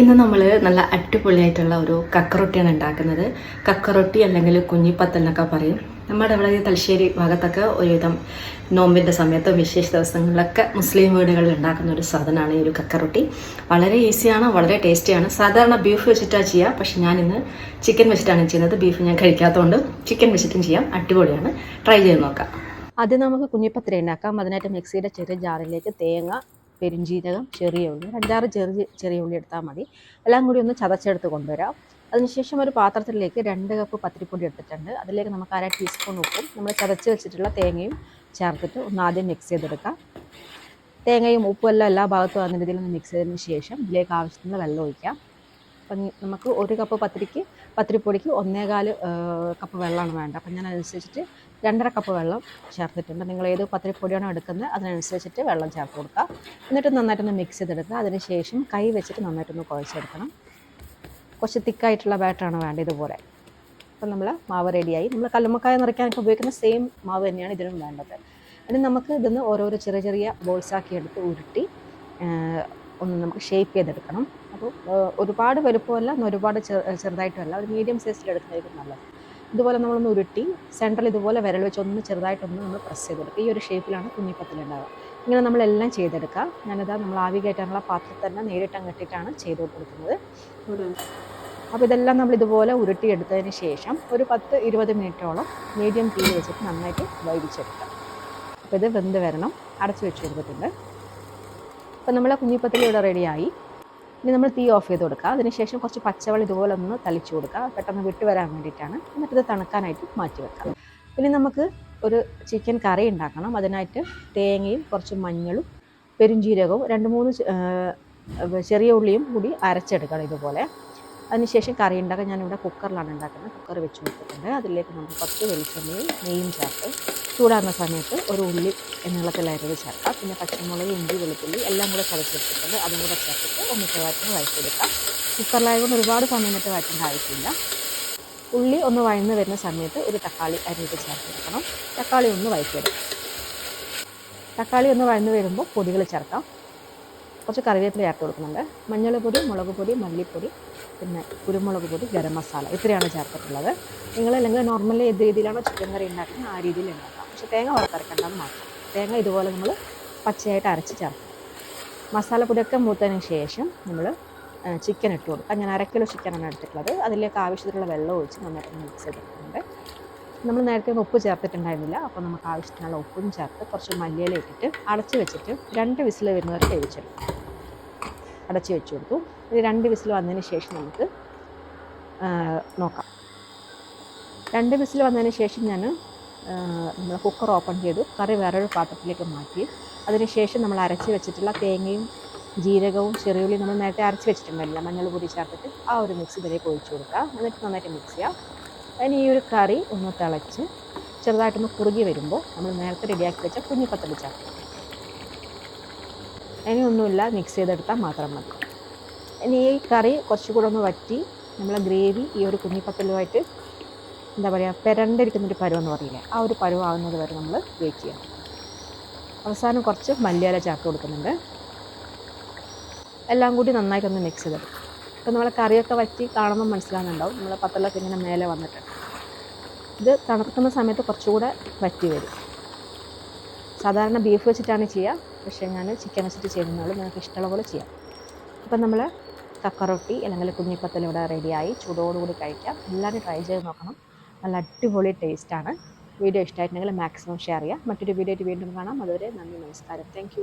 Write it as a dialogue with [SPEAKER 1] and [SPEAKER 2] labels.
[SPEAKER 1] ഇന്ന് നമ്മൾ നല്ല അടിപൊളിയായിട്ടുള്ള ഒരു കക്കറൊട്ടിയാണ് ഉണ്ടാക്കുന്നത്. കക്കറൊട്ടി അല്ലെങ്കിൽ കുഞ്ഞിപ്പത്തൽ എന്നൊക്കെ പറയും. നമ്മുടെ ഇവിടെ തലശ്ശേരി ഭാഗത്തൊക്കെ ഒരുവിധം നോമ്പിന്റെ സമയത്ത് വിശേഷ ദിവസങ്ങളിലൊക്കെ മുസ്ലിം വീടുകളിൽ ഉണ്ടാക്കുന്ന ഒരു സാധനമാണ് ഈ ഒരു കക്കറൊട്ടി. വളരെ ഈസിയാണ് വളരെ ടേസ്റ്റിയാണ്. സാധാരണ ബീഫ് വെച്ചിട്ടാണ് ചെയ്യുക പക്ഷെ ഞാനിന്ന് ചിക്കൻ വെച്ചിട്ടാണ് ചെയ്യുന്നത്. ബീഫ് ഞാൻ കഴിക്കാത്തതുകൊണ്ട് ചിക്കൻ വെച്ചിട്ടും ചെയ്യാം. അടിപൊളിയാണ്. ട്രൈ ചെയ്ത് നോക്കാം.
[SPEAKER 2] ആദ്യം നമുക്ക് കുഞ്ഞിപ്പത്തിരി ഉണ്ടാക്കാം. അതിനായിട്ട് മിക്സിയുടെ ചെറിയ ജാറിലേക്ക് തേങ്ങ പെരിഞ്ചീരകം ചെറിയ ഉള്ളി അഞ്ചാറ് ചെറിയ ചെറിയ ഉള്ളി എടുത്താൽ മതി. എല്ലാം കൂടി ഒന്ന് ചതച്ചെടുത്ത് കൊണ്ടുവരാം. അതിനുശേഷം ഒരു പാത്രത്തിലേക്ക് രണ്ട് കപ്പ് പത്തിരിപ്പൊടി എടുത്തിട്ടുണ്ട്. അതിലേക്ക് നമുക്ക് അര ടീസ്പൂൺ ഉപ്പും നമ്മൾ ചതച്ച് വെച്ചിട്ടുള്ള തേങ്ങയും ചേർത്തിട്ട് ഒന്ന് ആദ്യം മിക്സ് ചെയ്തെടുക്കാം. തേങ്ങയും ഉപ്പും എല്ലാം എല്ലാ ഭാഗത്തും വന്ന രീതിയിൽ ഒന്ന് മിക്സ് ചെയ്തതിന് ശേഷം ഇതിലേക്ക് ആവശ്യത്തിന് വെള്ളം ഒഴിക്കാം. അപ്പം നമുക്ക് ഒരു കപ്പ് പത്തിരിക്ക് പത്തിരിപ്പൊടിക്ക് ഒന്നേകാൽ കപ്പ് വെള്ളമാണ് വേണ്ടത്. അപ്പം ഞാൻ അതനുസരിച്ചിട്ട് രണ്ടര കപ്പ് വെള്ളം ചേർത്തിട്ടുണ്ട്. നിങ്ങൾ ഏത് പത്തിരിപ്പൊടിയാണോ എടുക്കുന്നത് അതിനനുസരിച്ചിട്ട് വെള്ളം ചേർത്ത് കൊടുക്കുക. എന്നിട്ട് നന്നായിട്ടൊന്ന് മിക്സ് ചെയ്തെടുക്കുക. അതിനുശേഷം കൈ വെച്ചിട്ട് നന്നായിട്ടൊന്ന് കുഴച്ചെടുക്കണം. കുറച്ച് തിക്കായിട്ടുള്ള ബാറ്ററാണ് വേണ്ടത് ഇതുപോലെ. അപ്പം നമ്മൾ മാവ് റെഡിയായി നമ്മൾ കല്ലുമ്മക്കായ നിറയ്ക്കാനൊക്കെ ഉപയോഗിക്കുന്ന സെയിം മാവ് തന്നെയാണ് ഇതിനും വേണ്ടത്. അതിന് നമുക്ക് ഇതിന്ന് ഓരോരോ ചെറിയ ചെറിയ ബോൾസാക്കി എടുത്ത് ഉരുട്ടി ഒന്ന് നമുക്ക് ഷേപ്പ് ചെയ്തെടുക്കണം. അപ്പോൾ ഒരുപാട് വലുപ്പമല്ല എന്നാൽ ഒരുപാട് ചെറുതായിട്ടുമല്ല. ഒരു മീഡിയം സൈസിൽ എടുക്കുന്നതായിരിക്കും നല്ലത്. ഇതുപോലെ നമ്മളൊന്ന് ഉരുട്ടി സെൻട്രൽ ഇതുപോലെ വിരൽ വെച്ച് ഒന്ന് ചെറുതായിട്ടൊന്ന് നമ്മൾ പ്രസ് ചെയ്തെടുക്കുക. ഈ ഒരു ഷേപ്പിലാണ് കുഞ്ഞിപ്പത്തിലുണ്ടാവുക ഇങ്ങനെ നമ്മളെല്ലാം ചെയ്തെടുക്കുക. ഞാനിതാ നമ്മൾ ആവി കയറ്റാനുള്ള പാത്രത്തിൽ തന്നെ നേരിട്ട് അങ്ങട്ടിട്ടാണ് ചെയ്ത് കൊടുക്കുന്നത്. അപ്പോൾ ഇതെല്ലാം നമ്മൾ ഇതുപോലെ ഉരുട്ടി ഉരുട്ടിയെടുത്തതിന് ശേഷം ഒരു പത്ത് ഇരുപത് മിനിറ്റോളം മീഡിയം തീ വെച്ചിട്ട് നന്നായിട്ട് വൈകിച്ചെടുക്കുക അപ്പോൾ ഇത് വെന്ത് വരണം. അടച്ചു വെച്ച് കൊടുത്തിട്ടുണ്ട്. അപ്പോൾ നമ്മളെ കുഞ്ഞിപ്പത്തിൽ ഇവിടെ റെഡിയായി ഇനി നമ്മൾ തീ ഓഫ് ചെയ്ത് കൊടുക്കുക അതിനുശേഷം കുറച്ച് പച്ചവെള്ളം ഇതുപോലെ ഒന്ന് തളിച്ചു കൊടുക്കുക പെട്ടെന്ന് വിട്ട് വരാൻ വേണ്ടിയിട്ടാണ്. എന്നിട്ട് ഇത് തണുക്കാനായിട്ട് മാറ്റി വെക്കുക പിന്നെ നമുക്ക് ഒരു ചിക്കൻ കറി ഉണ്ടാക്കണം. അതിനായിട്ട് തേങ്ങയും കുറച്ച് മഞ്ഞളും പെരുംജീരകവും രണ്ട് മൂന്ന് ചെറിയ ഉള്ളിയും കൂടി അരച്ചെടുക്കണം ഇതുപോലെ. അതിനുശേഷം കറി ഉണ്ടാക്കാൻ ഞാനിവിടെ കുക്കറിലാണ് ഉണ്ടാക്കുന്നത്. കുക്കർ വെച്ച് കൊടുത്തിട്ടുണ്ട്. അതിലേക്ക് നമ്മൾ പത്ത് വെളിച്ചെണ്ണയും നെയ്യും ചേർത്ത് ചൂടാകുന്ന സമയത്ത് ഒരു ഉള്ളി നീളത്തിൽ അരിവ് ചേർക്കാം. പിന്നെ പച്ചമുളക് ഇഞ്ചി വെളുത്തുള്ളി എല്ലാം കൂടെ ചതച്ചെടുത്തിട്ടുണ്ട് അതും കൂടെ ചേർത്തിട്ട് ഒന്ന് ചെറുതായിട്ട് വഴച്ചെടുക്കാം കുക്കറിലായതുകൊണ്ട് ഒരുപാട് സമയം ഇട്ട് വഴറ്റേണ്ട ആവശ്യമില്ല. ഉള്ളി ഒന്ന് വഴന്ന് വരുന്ന സമയത്ത് ഒരു തക്കാളി അരിയിട്ട് ചേർത്തെടുക്കണം തക്കാളി ഒന്ന് വഴറ്റിയെടുക്കാം. തക്കാളി ഒന്ന് വഴന്ന് വരുമ്പോൾ പൊടികൾ ചേർക്കാം. കുറച്ച് കറിവേപ്പില ചേർത്ത് കൊടുക്കുന്നുണ്ട്. മഞ്ഞൾപ്പൊടി മുളക് പൊടി മല്ലിപ്പൊടി പിന്നെ കുരുമുളക് പൊടി ഗരം മസാല ഇത്രയാണ് ചേർത്തിട്ടുള്ളത്. നിങ്ങൾ അല്ലെങ്കിൽ നോർമലി ഏത് രീതിയിലാണോ ചിക്കൻ കറി ഉണ്ടാക്കുന്നത് ആ രീതിയിൽ ഉണ്ടാക്കാം. പക്ഷേ തേങ്ങ വറുത്തരക്കേണ്ടെന്ന് മാത്രം. തേങ്ങ ഇതുപോലെ നമ്മൾ പച്ചയായിട്ട് അരച്ച് ചേർക്കും. മസാലപ്പൊടിയൊക്കെ മൂത്തതിന് ശേഷം നമ്മൾ ചിക്കൻ ഇട്ട് കൊടുക്കുക. ഞാൻ അര കിലോ ചിക്കനാണ് എടുത്തിട്ടുള്ളത്. അതിലേക്ക് ആവശ്യത്തിലുള്ള വെള്ളം ഒഴിച്ച് നന്നായിട്ട് മിക്സ് ചെയ്തിട്ടുണ്ട് നമ്മൾ നേരത്തെ ഉപ്പ് ചേർത്തിട്ടുണ്ടായിരുന്നില്ല. അപ്പോൾ നമുക്ക് ആവശ്യത്തിനുള്ള ഉപ്പും ചേർത്ത് കുറച്ച് മല്ലിയില ഇട്ടിട്ട് അടച്ച് വെച്ചിട്ട് രണ്ട് വിസിൽ വരുന്നവരെ വേവിച്ചെടുക്കും. അടച്ച് വെച്ച് കൊടുത്തു. ഒരു രണ്ട് വിസിൽ വന്നതിന് ശേഷം നമുക്ക് നോക്കാം. രണ്ട് വിസിൽ വന്നതിന് ശേഷം ഞാൻ നമ്മൾ കുക്കർ ഓപ്പൺ ചെയ്തു. കറി വേറൊരു പാത്രത്തിലേക്ക് മാറ്റി. അതിനുശേഷം നമ്മൾ അരച്ച് വെച്ചിട്ടുള്ള തേങ്ങയും ജീരകവും ചെറിയുള്ളിയും നമ്മൾ നേരത്തെ അരച്ച് വെച്ചിട്ടുണ്ടായിരുന്നില്ല. മഞ്ഞൾ പൊടി ചേർത്തിട്ട് ആ ഒരു മിക്സ് ഇതിലേക്ക് ഒഴിച്ചു കൊടുക്കുക. എന്നിട്ട് നന്നായിട്ട് മിക്സ് ചെയ്യുക. അതിന് ഈ ഒരു കറി ഒന്ന് തിളച്ച് ചെറുതായിട്ടൊന്ന് കുറുകി വരുമ്പോൾ നമ്മൾ നേരത്തെ റെഡിയാക്കി വെച്ച കുഞ്ഞിപ്പത്തൽ ചേർക്കും ഇനി ഒന്നുമില്ല മിക്സ് ചെയ്തെടുത്താൽ മാത്രം മതി. ഇനി ഈ കറി കുറച്ചുകൂടെ ഒന്ന് വറ്റി നമ്മളെ ഗ്രേവി ഈ ഒരു കുഞ്ഞിപ്പത്തലുമായിട്ട് എന്താ പറയുക പെരണ്ടിരിക്കുന്നൊരു പരുവെന്ന് പറയില്ലേ ആ ഒരു പരുവാകുന്നത് വരെ നമ്മൾ വെയിറ്റ് ചെയ്യണം. അവസാനം കുറച്ച് മല്ലിയില ചേർത്ത് കൊടുക്കുന്നുണ്ട്. എല്ലാം കൂടി നന്നായിട്ടൊന്ന് മിക്സ് ചെയ്തെടുക്കും. ഇപ്പോൾ നമ്മളെ കറിയൊക്കെ വറ്റി കാണുമ്പോൾ മനസ്സിലാകുന്നുണ്ടാവും നമ്മൾ പത്തലൊക്കെ ഇങ്ങനെ മേലെ വന്നിട്ട്. ഇത് തണുക്കുന്ന സമയത്ത് കുറച്ചുകൂടെ വറ്റി വരും. സാധാരണ ബീഫ് വെച്ചിട്ടാണ് ചെയ്യുക പക്ഷേ ഞാൻ ചിക്കൻ വെച്ചിട്ട് ചെയ്യുന്നുള്ളൂ നിങ്ങൾക്ക് ഇഷ്ടമുള്ള പോലെ ചെയ്യാം. അപ്പം നമ്മൾ കക്കറൊട്ടി അല്ലെങ്കിൽ കുഞ്ഞിപ്പത്തൽ ഇവിടെ റെഡിയായി ചൂടോടുകൂടി കഴിക്കാം. എല്ലാവരും ട്രൈ ചെയ്ത് നോക്കണം. നല്ല അടിപൊളി ടേസ്റ്റാണ് വീഡിയോ ഇഷ്ടമായിട്ടുണ്ടെങ്കിൽ മാക്സിമം ഷെയർ ചെയ്യുക മറ്റൊരു വീഡിയോ ആയിട്ട് വീണ്ടും കാണാം. അതുവരെ നന്ദി നമസ്കാരം. താങ്ക്